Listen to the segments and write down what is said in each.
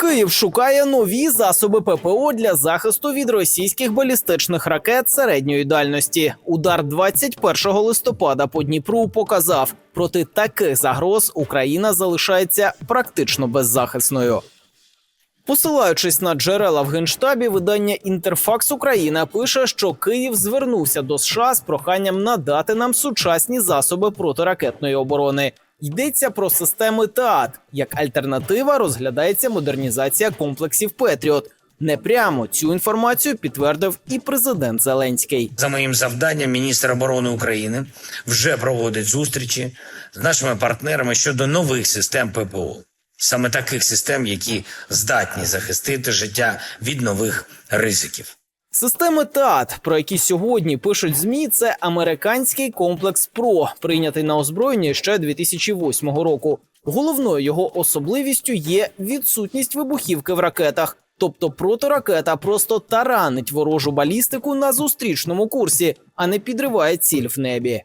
Київ шукає нові засоби ППО для захисту від російських балістичних ракет середньої дальності. Удар 21 листопада по Дніпру показав, проти таких загроз Україна залишається практично беззахисною. Посилаючись на джерела в генштабі, видання Інтерфакс Україна пише, що Київ звернувся до США з проханням надати нам сучасні засоби протиракетної оборони. Йдеться про системи ТААТ. Як альтернатива розглядається модернізація комплексів Петріот. Непрямо цю інформацію підтвердив і президент Зеленський. За моїм завданням, міністр оборони України вже проводить зустрічі з нашими партнерами щодо нових систем ППО, саме таких систем, які здатні захистити життя від нових ризиків. Системи ТААТ, про які сьогодні пишуть змі, це американський комплекс ПРО, прийнятий на озброєння ще 2008 року. Головною його особливістю є відсутність вибухівки в ракетах. Тобто протиракета просто таранить ворожу балістику на зустрічному курсі, а не підриває ціль в небі.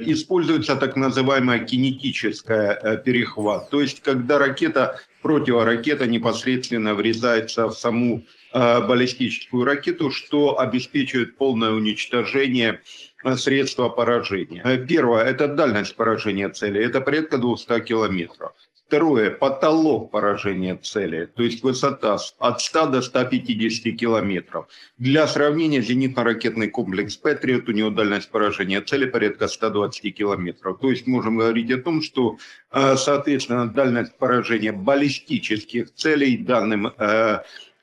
Используется так называемая кинетическая э, перехват, то есть когда ракета, противоракета непосредственно врезается в саму э, баллистическую ракету, что обеспечивает полное уничтожение э, средства поражения. Э, Первое – это дальность поражения цели, это порядка 200 километров. Второе – потолок поражения цели, то есть высота от 100 до 150 километров. Для сравнения, зенитно-ракетный комплекс «Патриот», у него дальность поражения цели порядка 120 километров. То есть можем говорить о том, что, э, соответственно, дальность поражения баллистических целей данным э,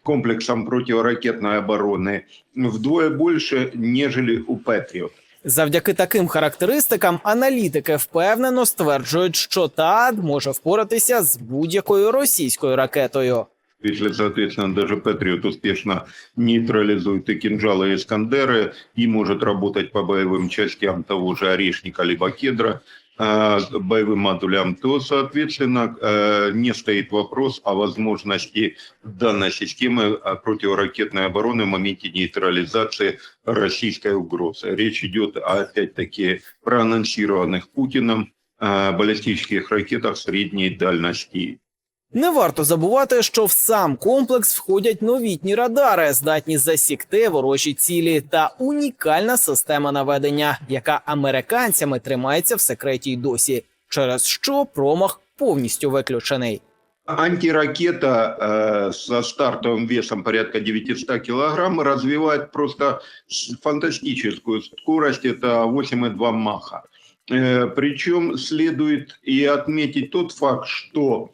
комплексом противоракетной обороны вдвое больше, нежели у «Патриот». Завдяки таким характеристикам аналітики впевнено стверджують, що ТААТ може впоратися з будь-якою російською ракетою. Если, соответственно, даже Патриот успешно нейтрализует и кинжалы, и Искандеры, и может работать по боевым частям того же Орешника либо Кедра, э, боевым модулям, то, соответственно, э, не стоит вопрос о возможности данной системы э, противоракетной обороны в моменте нейтрализации российской угрозы. Речь идет, опять-таки, проанонсированных Путиным э, баллистических ракетах средней дальности. Не варто забувати, що в сам комплекс входять новітні радари, здатні засікти ворожі цілі, та унікальна система наведення, яка американцями тримається в секреті й досі, через що промах повністю виключений. Антиракета э, со стартовым весом порядка 900 килограмм развивает просто с- фантастическую скорость, это 8,2 маха. Э, причем следует и отметить тот факт, что, э,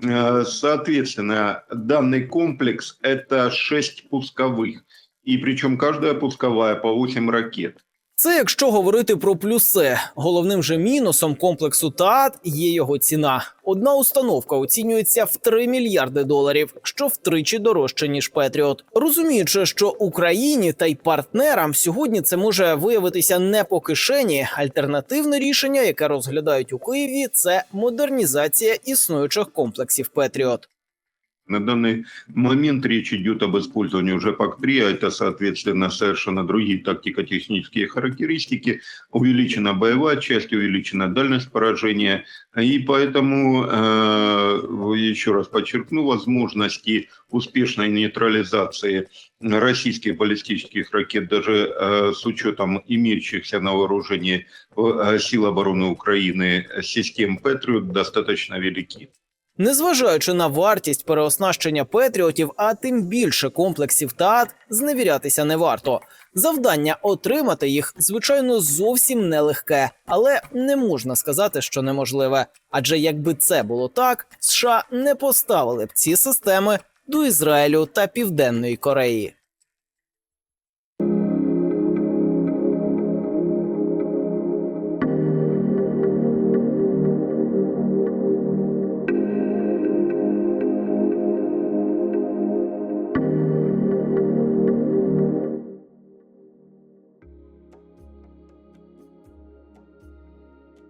соответственно, данный комплекс – это 6 пусковых, и причем каждая пусковая по 8 ракет. Це якщо говорити про плюси. Головним же мінусом комплексу ТААТ є його ціна. Одна установка оцінюється в 3 мільярди доларів, що втричі дорожче ніж Петріот. Розуміючи, що Україні та й партнерам сьогодні це може виявитися не по кишені. Альтернативне рішення, яке розглядають у Києві, це модернізація існуючих комплексів Петріот. На данный момент речь идет об использовании уже ПАК-3, а это, соответственно, совершенно другие тактико-технические характеристики, увеличена боевая часть, увеличена дальность поражения, и поэтому, э, еще раз подчеркну, возможности успешной нейтрализации российских баллистических ракет, даже э, с учетом имеющихся на вооружении э, сил обороны Украины систем «Патриот» достаточно велики. Незважаючи на вартість переоснащення Петріотів, а тим більше комплексів ТААТ, зневірятися не варто. Завдання отримати їх, звичайно, зовсім нелегке, але не можна сказати, що неможливе. Адже якби це було так, США не поставили б ці системи до Ізраїлю та Південної Кореї.